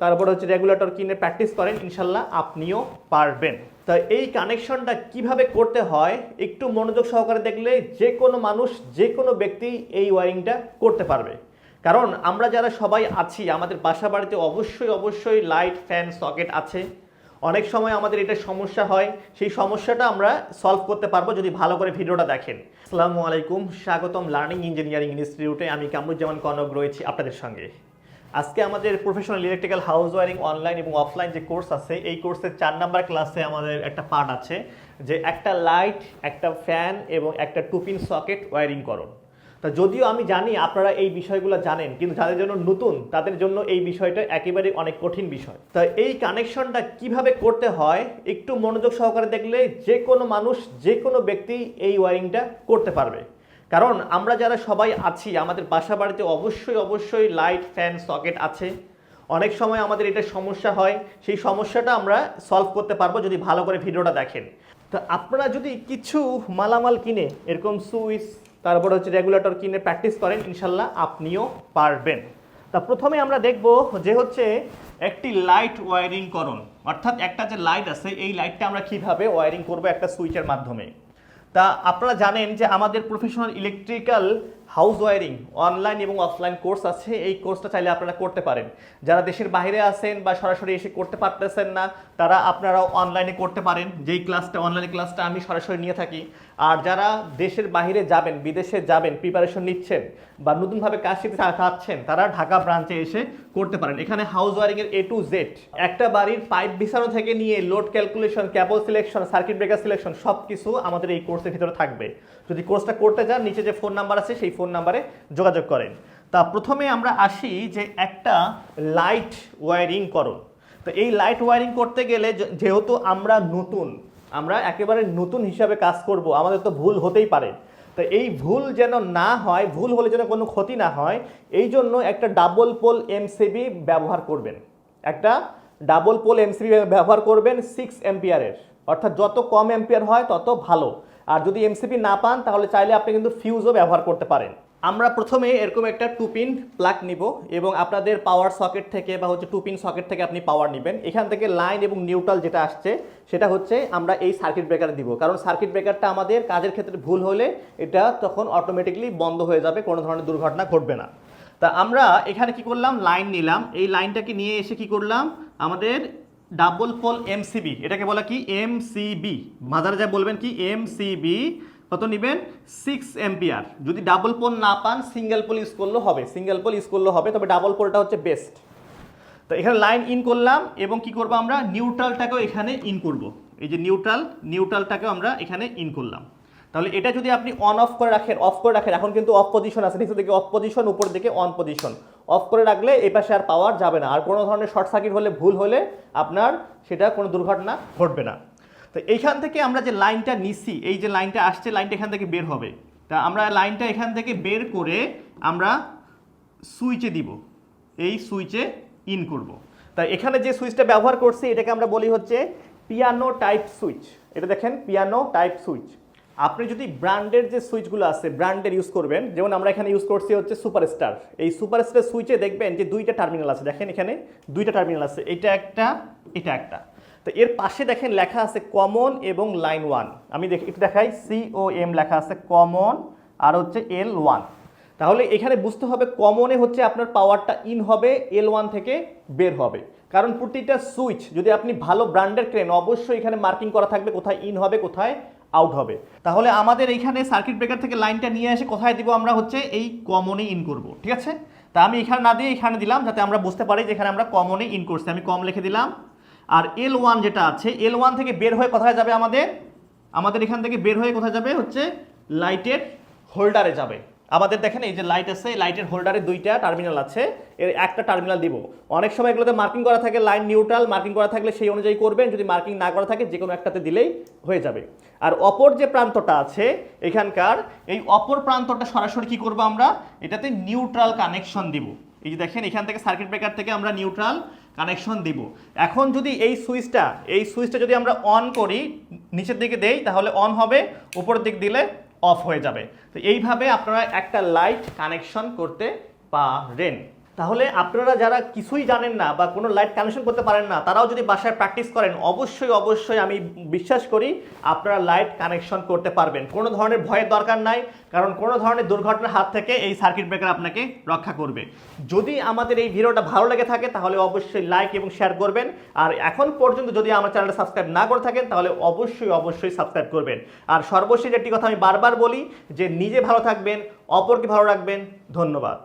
তারপর হচ্ছে রেগুলেটর কিনে প্র্যাকটিস করেন, ইনশাল্লাহ আপনিও পারবেন। তা এই কানেকশনটা কীভাবে করতে হয়, একটু মনোযোগ সহকারে দেখলে যে কোনো মানুষ, যে কোনো ব্যক্তি এই ওয়ারিংটা করতে পারবে। কারণ আমরা যারা সবাই আছি, আমাদের বাসা বাড়িতে অবশ্যই অবশ্যই লাইট ফ্যান সকেট আছে। অনেক সময় আমাদের এটা সমস্যা হয়, সেই সমস্যাটা আমরা সলভ করতে পারব যদি ভালো করে ভিডিওটা দেখেন। আসসালামু আলাইকুম, স্বাগতম লার্নিং ইঞ্জিনিয়ারিং ইনস্টিটিউটে আমি কামরুজ্জামান কনক রয়েছি আপনাদের সঙ্গে। আজকে আমাদের professional electrical house wiring online এবং অফলাইন যে কোর্স আছে, এই কোর্সের চার নাম্বার ক্লাসে আমাদের একটা পার্ট আছে, যে একটা লাইট একটা ফ্যান এবং একটা টুপিন সকেট ওয়ারিং করো। তা যদিও আমি জানি আপনারা এই বিষয়গুলো জানেন, কিন্তু যাদের জন্য নতুন, তাদের জন্য এই বিষয়টা একেবারে অনেক কঠিন বিষয়। তা এই কানেকশনটা কীভাবে করতে হয়, একটু মনোযোগ সহকারে দেখলে যে কোনো মানুষ, যে কোনো ব্যক্তি এই ওয়ারিংটা করতে পারবে। কারণ আমরা যারা সবাই আছি, আমাদের বাসা বাড়িতে অবশ্যই অবশ্যই লাইট ফ্যান সকেট আছে। অনেক সময় আমাদের এটা সমস্যা হয়। সেই সমস্যাটা আমরা সলভ করতে পারব যদি ভালো করে ভিডিওটা দেখেন। তা আপনারা যদি কিছু মালামাল কিনে, এরকম সুইচ, তারপর হচ্ছে রেগুলেটর কিনে প্র্যাকটিস করেন, ইনশাল্লাহ আপনিও পারবেন। তা প্রথমে আমরা দেখব যে হচ্ছে একটি লাইট ওয়ারিং করণ। অর্থাৎ একটা যে লাইট আছে, এই লাইটটা আমরা কীভাবে ওয়ারিং করব একটা সুইচের মাধ্যমে? তা আপনারা জানেন যে আমাদের professional electrical house wiring online এবং অফলাইন কোর্স আছে, এই কোর্সটা চাইলে আপনারা করতে পারেন। যারা দেশের বাইরে আছেন বা সরাসরি এসে করতে পারতেছেন না, তারা আপনারাও অনলাইনে করতে পারেন। যেই ক্লাসটা, অনলাইন ক্লাসটা আমি সরাসরি নিয়ে থাকি। আর যারা দেশের বাইরে যাবেন, বিদেশে যাবেন প্রিপারেশন নিচ্ছেন বা নতুনভাবে কাজ শিখতে চাচ্ছেন, তারা ঢাকা ব্রাঞ্চে এসে করতে পারেন। এখানে হাউস ওয়ারিংয়ের এ টু জেড একটা বাড়ির পাইপ বিছানো থেকে নিয়ে load calculation cable selection circuit breaker selection সব কিছু আমাদের এই কোর্সের ভিতরে থাকবে। যদি কোর্সটা করতে যান নিচে যে ফোন নাম্বার আছে, সেই ফোন নাম্বারে যোগাযোগ করেন। তা প্রথমে আমরা আসি যে একটা লাইট ওয়ারিং করো তো এই লাইট ওয়ারিং করতে গেলে যেহেতু আমরা নতুন, আমরা একেবারে নতুন হিসাবে কাজ করব, আমাদের তো ভুল হতেই পারে। তো এই ভুল যেন না হয়, ভুল হলে যেন কোনো ক্ষতি না হয়, এই জন্য একটা ডাবল পোল এমসিবি ব্যবহার করবেন। একটা ডাবল পোল এমসিবি ব্যবহার করবেন সিক্স এম্পিয়ারের অর্থাৎ যত কম এম্পিয়ার হয়, তত ভালো। আর যদি এমসিবি না পান, তাহলে চাইলে আপনি কিন্তু ফিউজও ব্যবহার করতে পারেন। আমরা প্রথমে এরকম একটা টুপিন প্লাগ নিব এবং আপনাদের পাওয়ার সকেট থেকে বা হচ্ছে টুপিন সকেট থেকে আপনি পাওয়ার নেবেন। এখান থেকে লাইন এবং নিউট্রাল যেটা আসছে, সেটা হচ্ছে আমরা এই সার্কিট ব্রেকারে দিব। কারণ সার্কিট ব্রেকারটা আমাদের কাজের ক্ষেত্রে ভুল হলে এটা তখন অটোমেটিকলি বন্ধ হয়ে যাবে, কোনো ধরনের দুর্ঘটনা ঘটবে না। তা আমরা এখানে কি করলাম? লাইন নিলাম। এই লাইনটাকে নিয়ে এসে কি করলাম? আমাদের ডাবল পোল এমসিবি, এটাকে বলা কি? এমসিবি। মাদার যা বলবেন কি? এমসিবি। কত নেবেন? সিক্স এম্পিয়ার যদি ডাবল পোল না পান সিঙ্গেল পোল ইউজ করলেও হবে। সিঙ্গেল পোল ইউজ করলেও হবে, তবে ডাবল পোলটা হচ্ছে বেস্ট তো এখানে লাইন ইন করলাম, এবং কি করব আমরা? নিউট্রালটাকেও এখানে ইন করব। এই যে নিউট্রাল নিউট্রালটাকেও আমরা এখানে ইন করলাম। তাহলে এটা যদি আপনি অন অফ করে রাখেন অফ করে রাখেন, এখন কিন্তু অফ পজিশন আছে, নিচের দিকে অফ পজিশন উপর দিকে অন পজিশন অফ করে রাখলে এই পাশে আর পাওয়ার যাবে না। আর কোনো ধরনের শর্ট সার্কিট হলে ভুল হলে আপনার সেটা কোনো দুর্ঘটনা ঘটবে না। তো এইখান থেকে আমরা যে লাইনটা নিছি, এই যে লাইনটা আসছে লাইনটা এখান থেকে বের হবে। তা আমরা লাইনটা এখান থেকে বের করে আমরা সুইচে দিব। এই সুইচে ইন করব। তা এখানে যে সুইচটা ব্যবহার করছি, এটাকে আমরা বলি হচ্ছে পিয়ানো টাইপ সুইচ এটা দেখেন পিয়ানো টাইপ সুইচ আপনি যদি ব্র্যান্ডের যে সুইচগুলো আছে, ব্র্যান্ডের ইউজ করবেন, যেমন আমরা এখানে ইউজ করছি হচ্ছে সুপারস্টার এই সুপারস্টার সুইচে দেখবেন যে দুইটা টার্মিনাল আছে। দেখেন এখানে দুইটা টার্মিনাল আছে। এটা একটা এটা একটা। তো এর পাশে দেখেন লেখা আছে কমন এবং লাইন ওয়ান আমি দেখি, একটু দেখাই। সি ও এম লেখা আছে কমন আর হচ্ছে এল ওয়ান তাহলে এখানে বুঝতে হবে কমনে হচ্ছে আপনার পাওয়ারটা ইন হবে এল ওয়ান থেকে বের হবে। কারণ প্রতিটা সুইচ যদি আপনি ভালো ব্র্যান্ডের ক্রেন অবশ্যই এখানে মার্কিং করা থাকবে কোথায় ইন হবে, কোথায় আউট হবে। তাহলে আমাদের এইখানে সার্কিট ব্রেকার থেকে লাইনটা নিয়ে এসে কোথায় দিব আমরা হচ্ছে এই কমনে ইন করব, ঠিক আছে? তা আমি এখানে না দিয়ে এখানে দিলাম যাতে আমরা বুঝতে পারি যে এখানে আমরা কমনে ইন করছি। আমি কম লিখে দিলাম। আর এল ওয়ান যেটা আছে এল ওয়ান থেকে বের হয়ে কোথায় যাবে আমাদের? আমাদের এখান থেকে বের হয়ে কোথায় যাবে? হচ্ছে লাইটের হোল্ডারে যাবে। আমাদের দেখেন এই যে লাইট আছে লাইটের হোল্ডারে দুইটা টার্মিনাল আছে। এর একটা টার্মিনাল দিব। অনেক সময় এগুলোতে মার্কিং করা থাকে লাইন নিউট্রাল মার্কিং করা থাকলে সেই অনুযায়ী করবেন। যদি মার্কিং না করা থাকে যে কোনো একটাতে দিলেই হয়ে যাবে। আর অপর যে প্রান্তটা আছে, এখানকার, এই অপর প্রান্তটা সরাসরি কি করব আমরা? এটাতে নিউট্রাল কানেকশন দিব। এই যে দেখেন, এখান থেকে সার্কিট ব্রেকার থেকে আমরা নিউট্রাল কানেকশন দিব। এখন যদি এই সুইচটা এই সুইচটা যদি আমরা অন করি, নিচের দিকে দেই, তাহলে অন হবে, উপরের দিক দিলে অফ হয়ে যাবে। তো এইভাবে আপনারা একটা লাইট কানেকশন করতে পারেন। তাহলে আপনারা যারা কিছুই জানেন না বা কোনো লাইট কানেকশন করতে পারেন না, তারাও যদি বাসায় প্র্যাকটিস করেন, অবশ্যই অবশ্যই আমি বিশ্বাস করি আপনারা লাইট কানেকশন করতে পারবেন। কোনো ধরনের ভয়ের দরকার নাই, কারণ কোনো ধরনের দুর্ঘটনার হাত থেকে এই সার্কিট ব্রেকার আপনাকে রক্ষা করবে। যদি আমাদের এই ভিডিওটা ভালো লেগে থাকে, তাহলে অবশ্যই লাইক এবং শেয়ার করবেন। আর এখন পর্যন্ত যদি আমার চ্যানেলটা সাবস্ক্রাইব না করে থাকেন, তাহলে অবশ্যই অবশ্যই সাবস্ক্রাইব করবেন। আর সর্বশেষ একটি কথা আমি বারবার বলি, যে নিজে ভালো থাকবেন, অপরকে ভালো রাখবেন, ধন্যবাদ।